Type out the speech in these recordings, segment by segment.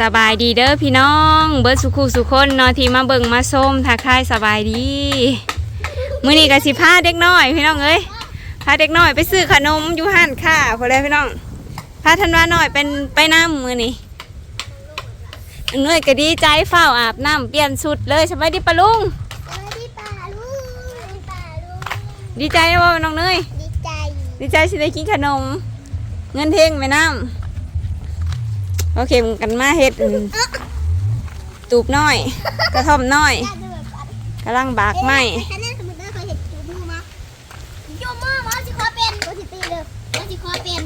สบายดีเด้อพี่น้อง เบิร์ดสุขุสุคนเนอที่มาเบิ่งมาส้มทักทายสบายดีมื้อนี้ก็สิพาเด็กน้อย พี่น้องเอ้ยพาเด็กน้อยไปซื้อขนมอยู่ห้านค้าพอแล้วพี่น้องพาทันว่าน้อยเป็นไปน้ำมื้อนี้อันน้อยก็ดีใจเฝ้าวอาบน้ำเปลี่ยนชุดเลยสบายดีปะลุงสวัสดีป่าลุงป่าลุงดีใจนะว่าน้องเนยดีใจดีใจสิได้กินขนม เงินเทงไปน้ำ โอเคมึงกันมาเฮ็ดอืมตูบน้อย กระท่อมน้อยได้ด้วยกันกำลังบากไม้แค่นั้นสมมติว่าเคยเห็นจูมือมาจูมือมาสิขอเป็นโอสิตีเลยโอสิขอเป็น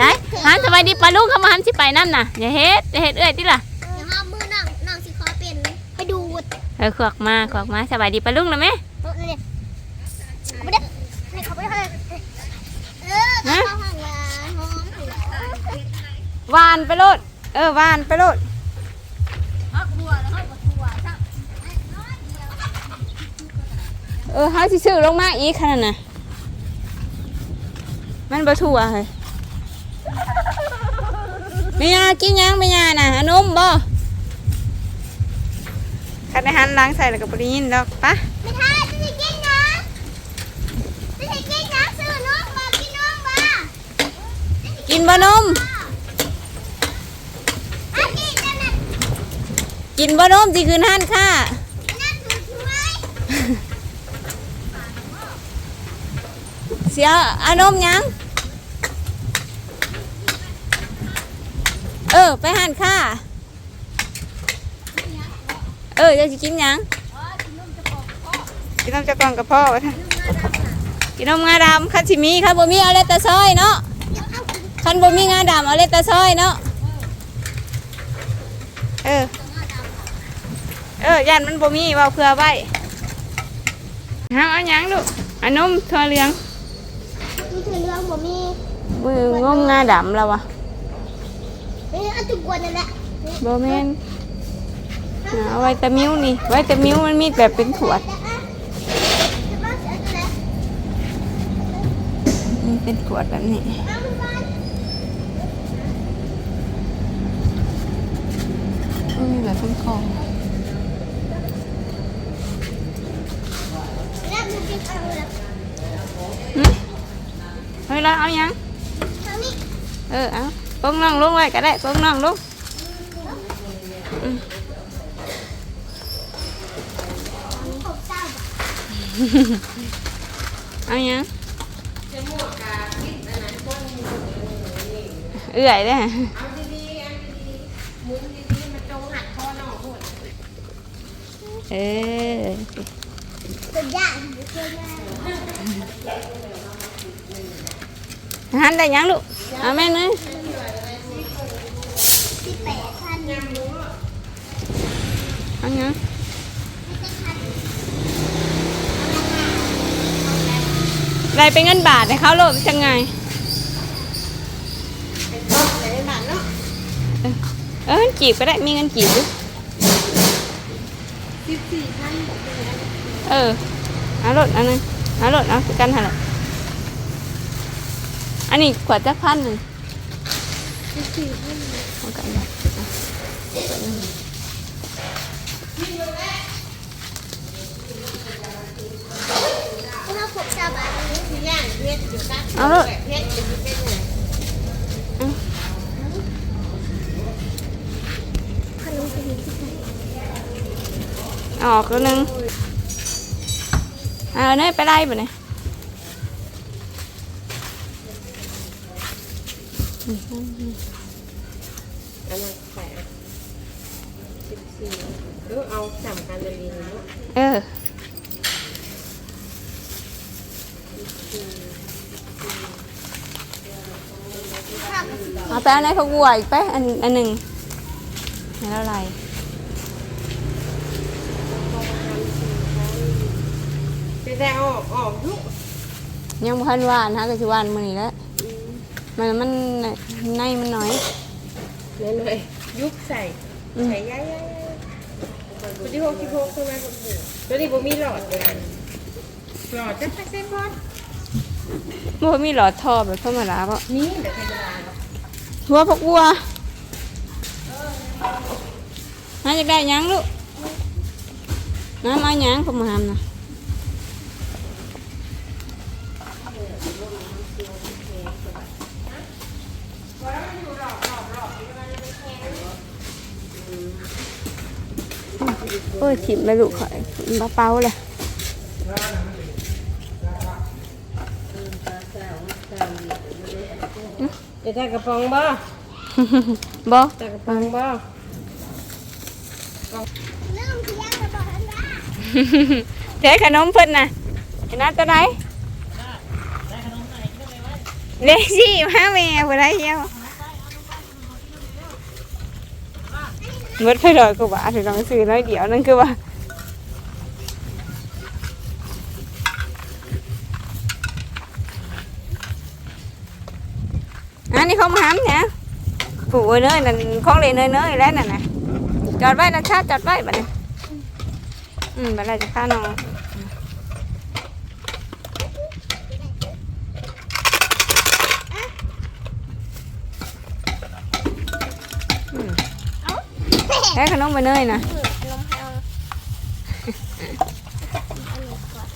ได้หันสบายดีปลาลูกเขามาหันสิไปน้ำน่ะอย่าเฮ็ดอย่าเฮ็ดเอ้อยติล่ะเดี๋ยวห้ามมือนั่งนั่งสิขอเป็นไปดูดเออขวกมาขวกมาสบายดีปลาลูกนะแม่โต๊ะเลยเอาไปเด้ให้เขาไปให้เออเขาห้องละห้องหัววานไปโลด เออวานไปโลดเอาหัวแล้วก็หัวจ้ะเออเฮาสิซื้อลงมาอีกขนาดน่ะมันบ่ทั่วเฮ้ยแม่ยากินยังแม่ยาน่ะอนมบ่คันได้หันล้างใส่แล้วก็บ่ได้ยินดอกปะไม่ทายจะสิกินนะจะสิกินนะซื้อน้องมากินน้องมากินบ่นม อันนี้จะนั่น กินบ่นมสิคืนหันค่ะนั่นถือช่วยเสียอานมยัง เออ ไปหันค่ะ เออจะสิกินหยัง กินนมจะกล่องกับพ่อวะท่านกินนมงาดำคันสิมีคันบ่มีเอาเลตตาซอยเนาะคันบ่มีงาดำเอาเลตตาซอยเนาะ เออ เออย่านมันบ่มีเว่าเพื่อไว้ห้ามเอาหยังลูกเอันนมถั่วเหลืองนี่คือเรื่องบ่มีมืองมงาดำแล้ววะนี่อันตุกวนนั่นแหละโบแมนเอาไว้แตะมิ้วนี่ ไว้แตะมิ้วมันมีแบบเป็นขวดมันเป็นขวดแบบนี้มันมีแบบเป็นของหึ เฮ้ยเราเอายังเออเอาปงน้องลงไว้ก็ได้ปงน้องลงอืมเอายังเอื่อยเด้อเออสุดยอด หันได้ยังลูกเอาแม่นยสิบแปดพันยังได้เป็นเงินบาทให้เขาโลดจังไงเออเงินจีบก็ได้มีเงินจีบด้วยสิบสี่พัน เออเอารถอันนึงเอารถเอากันหาละอันนี้ขวดจักพันหนึ่งเอากันเลยถ้าผมชาวบ้านนี้ย่างเพชรอยู่กันเอารถอาออกตัวหนึ่ง เอาเนยไปไล่ไปเนี่ยอันนั้นใส่สิบสี่เออเอาสามการเรียนรู้เออเอาไปอันไหนเขาวัวอีกไปอันอันหนึ่งไหนแล้วอะไร เป็นแต่ออกออกยุกยังพันหวานฮะก็ชิหวานมือนี้แล้วมันมันในมันน้อย เลยเลยยุกใส่ใส่ย้ายย้ายตัวที่หกที่หกใช่ไหมคุณปู่ตัวนี้ผมมีหลอดเลยหลอดจะไปเส้นบอลมันมีหลอดท่อแบบธรรมดาปะนี่เดี๋ยวใครจะมาหัวพวกวัวน้าจะได้หยังลูกน้ามาหยังผมมาทำนะ โอ้ยถิ่มไปลูกข่อยบ้าเป้าเลยจะได้กระป๋องบ่บอได้กระป๋องบ่เริ่มเที่ยงแล้วบอกท่านว่าเจ๊ขนมเพิ่นน่ะเห็นหน้าตัวไหนเลซี่มาแม่ผู้ใดเที่ยว เบิดไปดอยกูว่าถึงลองซื้อน้อยเดียวนั่นคือว่าอันนี้เขามาห้ำเนี่ยปู่เอ้ยเนยนั่นของเลยเนยเนยแล้วนั่นนะจอดไว้นะชาจอดไว้บัดนี้อืมเวลาจะฆ่าน้อง แค่ขนมไปเนยนะลมเอาอันนี้ก่อน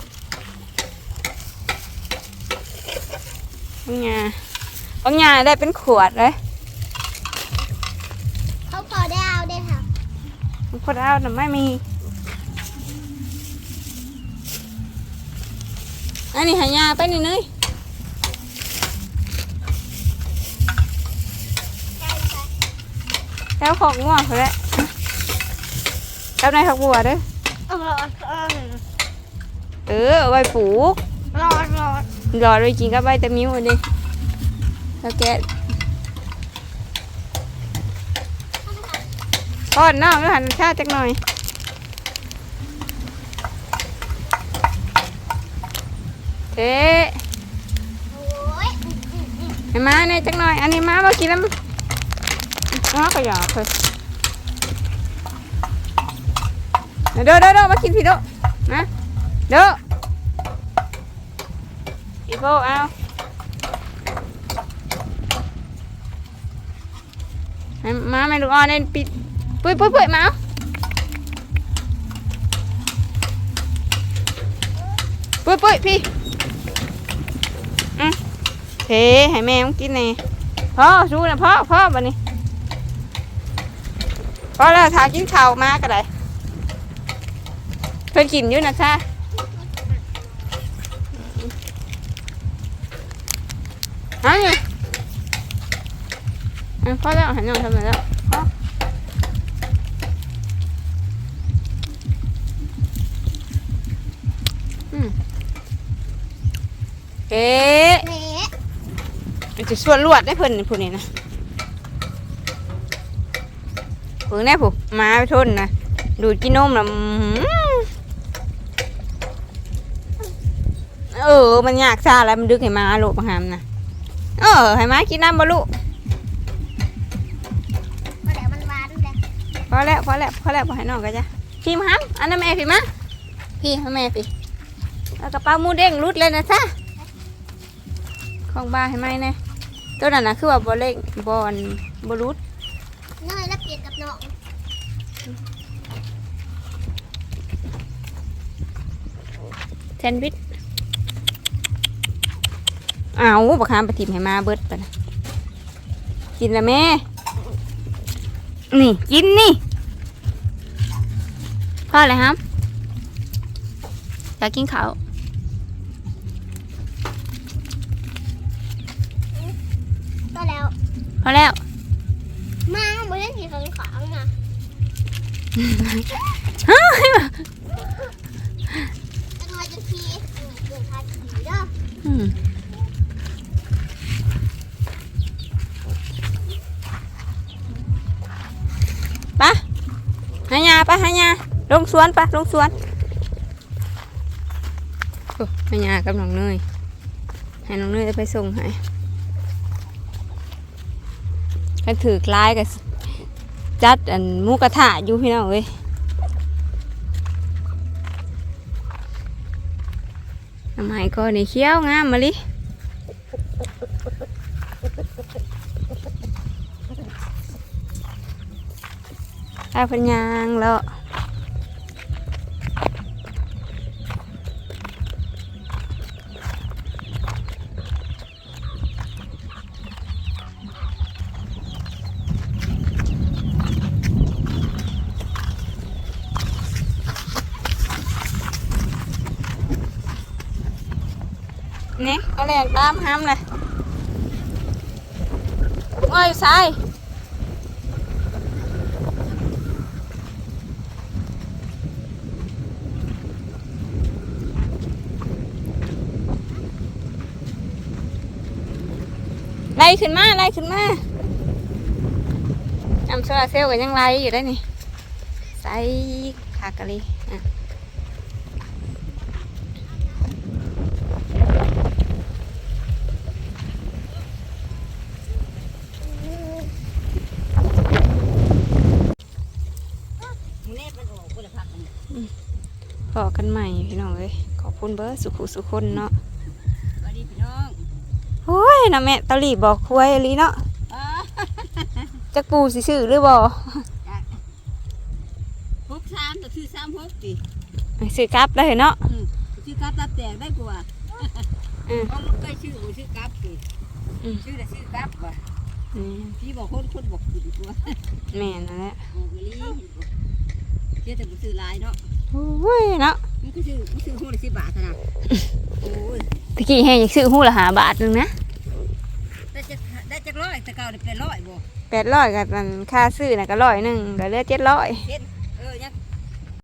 บางยาบางยาได้เป็นขวดเลยเขาพอได้เอาได้ค่ะขวดเอาแต่ไม่มีอันนี้หายาไปนี่เนยใช่ค่ะแล้วของง่วงเขาแหละ แล้วในผักบัวเด้อเอารอดเอาเออเอาไว้ปลูกรอดรอดรอด้วยกินกับใบตะมิ้วอันนี้แล้วแกะก้อนน้องแล้วหันชาจักหน่อยเอ๊ะโอ้ยให้มาเนี่ยจักหน่อย อันนี้มาบ่กินแล้วมั้อ๋อก็อยากเลย เด้อเด้อเด้อมากินพี่เด้อนะเด้อพี่โบเอาหมาแม่ลูกอ่อนเล่นปิดปุ้ยปุ้ยปุ้ยมาปุ้ยปุ้ยพี่อืมเทให้แม่มันกินนี่พ่อสู้นะพ่อพ่อบัดนี้พอแล้วถากินข้าวมาก็ได้ เพิ่นกินอยู่นะค่ะฮะเนี่ยอะพอแล้วหันน้องทำไมแล้วพออืมเอ๊ะมันจะส่วนลวดได้เพิ่นผู้นี้นะผู้แน่ผู้มาไปทนนะดูดกินนมนะอื้อหือ เออ มันยากซาแล้วมันดึกให้มาลูกมาหามนะเออให้มากินน้ำบ่ลูกพอแล้วมันหวานเลยพอแล้วพอแล้วพอแล้วพอให้น้องกันจ้ะพี่มาหามอันนั้นแม่พี่มาพี่ให้แม่พี่แล้วกระเป๋าหมูเด้งรุดเลยนะจ๊ะของบ้าให้ไหมแน่ตัวนั้นนะคือว่าบอเล็กบอลบรุดเนยแล้วเปลี่ยนกับน้องแซนด์วิช อ้าวบักฮามไปทิมให้มาเบิดไปนะกินละแม่ นี่ กินนี่พ่ออะไรครับอยากกินข้าวก็แล้วพอแล้ว มาไม่ได้กินของขางนะเฮ้ยจะนอยจะพีเออเกิดทานผีเด้อ หายาปะหายาลงสวนปะลงสวนโอ้หายากับน้องเนยให้น้องเนยจะไปส่งให้กันถือกลายกับจัดอันมูกระทะอยู่พี่น้องเว้ยทำไมก็ในเขี้ยวงามมาลิ อาเพนยางแล้วนี่เอาแรงตามห้ามเลยว่าอยู่ซ้าย ไล่ขึ้นมาไล่ขึ้นมาจำโซลาเซลล์ก็ยังไล่อยู่ได้นี่ใส่ขากะลีอะพอกันใหม่พี่น้องเอ้ยขอบคุณเบอร์สุขุสุคนเนาะ โอ้ยนะแม่เตาหลีบอกคุยอหลีเนาะอ๋อจักปูสิซื้อหรือบ่หกสามแต่ชื่อสามหกดิซื้อกลับได้เนาะอืมชื่อกราฟตับแตกได้กว่าอืมเพราะมันใกล้ชื่อบ่ชื่อกราฟดิอืมชื่อแต่ชื่อกราฟว่ะนี่พี่บอกคนคนบอกผิดตัวแม่นั่นแหละบอกอีหลีเชื่อแต่บ่ซื้อหลายเนาะโอ้ยเนาะมันก็ซื้อมันซื้อหัวละสิบบาทเท่านั้นโอ้ย ตะกี้ให้อยากซื้อหูละหาบาทหนึงนะได้จักได้จักร้อยแต่เก่าได้เป็นร้อยบ่แปดร้อยกับมันค่าซื้อน่ะก็ร้อยหนึ่งก็เหลือเจ็ดร้อยเห็น